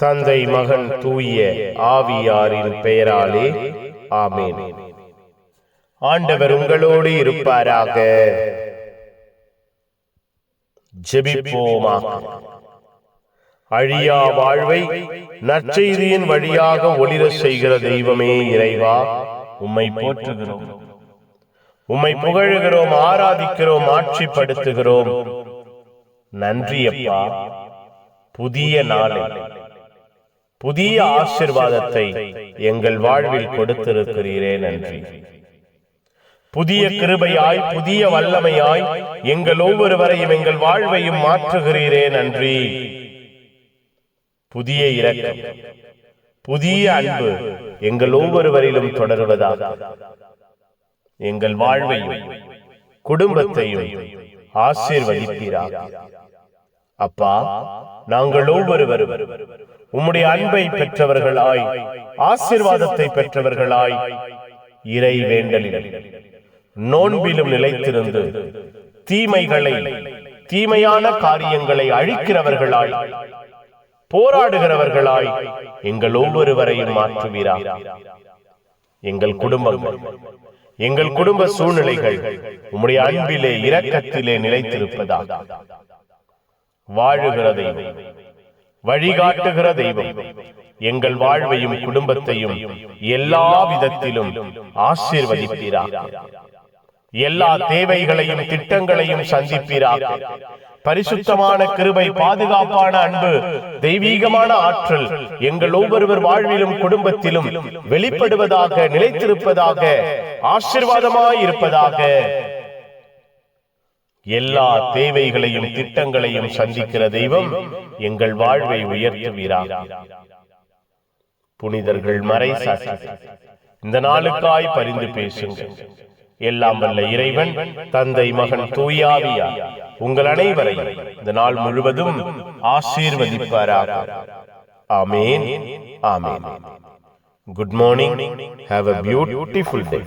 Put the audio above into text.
தந்தை மகன் தூய ஆவியாரின் பெயராலே ஆமென். ஆண்டவர் உங்களோடு இருப்பாராக. ஜெபிப்போமாக. அழியா வாழ்வை நற்செய்தியின் வழியாக ஒளிர செய்கிற தெய்வமே இறைவா உம்மை போற்றுகிறோம். உம்மை புகழுகிறோம் ஆராதிக்கிறோம் ஆட்சிப்படுத்துகிறோம். நன்றி அப்பா புதிய நாளை. புதிய ஆசிர்வாதத்தை எங்கள் வாழ்வில் கொடுத்திருக்கிறீரே நன்றி. புதிய கிருபையாய் புதிய வல்லமையாய் எங்கள் ஒவ்வொருவரையும் எங்கள் வாழ்வையும் மாற்றுகிறீரே நன்றி. புதிய இரக்கம் புதிய அன்பு எங்கள் ஒவ்வொருவரிலும் தொடர்வதாக. எங்கள் வாழ்வையும் குடும்பத்தையும் ஆசீர்வதிப்பீராக. அப்பா நாங்கள் ஒவ்வொருவரும் உம்முடைய அன்பை பெற்றவர்களாய் ஆசீர்வாதத்தை பெற்றவர்களாய் இறை வேண்டலில் நோன்பிலும் நிலைத்திருந்து தீமைகளை தீமையான காரியங்களை அழிக்கிறவர்களாய் போராடுகிறவர்களாய் எங்கள் ஒவ்வொருவரையும் மாற்றுவீரா. எங்கள் குடும்பங்கள் எங்கள் குடும்ப சூழ்நிலைகள் உம்முடைய அன்பிலே இரக்கத்திலே நிலைத்திருப்பதாக. வாழுகிற தெய்வம். வழிகாட்டுகிற தெய்வம். எங்கள் வாழ்வையும் குடும்பத்தையும் எல்லா விதத்திலும் ஆசீர்வதிப்பீராக. எல்லா தேவைகளையும் திட்டங்களையும் சந்திப்பீராக. பரிசுத்தமான கிருபை பாதுகாப்பான அன்பு தெய்வீகமான ஆற்றல் எங்கள் ஒவ்வொருவர் வாழ்விலும் குடும்பத்திலும் வெளிப்படுவதாக நிலைத்திருப்பதாக ஆசிர்வாதமாய் இருப்பதாக எல்லா தேவைகளையும் திட்டங்களையும் சந்திக்கிற தெய்வம் எங்கள் வாழ்வை உயர்த்துவீராக புனிதர்கள் மறை இந்த நாளுக்காய் பரிந்து பேசுங்கள். எல்லாம் வல்ல இறைவன் தந்தை மகன் தூயாவியா உங்கள் அனைவரையும் இந்த நாள் முழுவதும் ஆசீர்வதிப்பாராக. ஆமேன் ஆமேன். Good morning have a beautiful day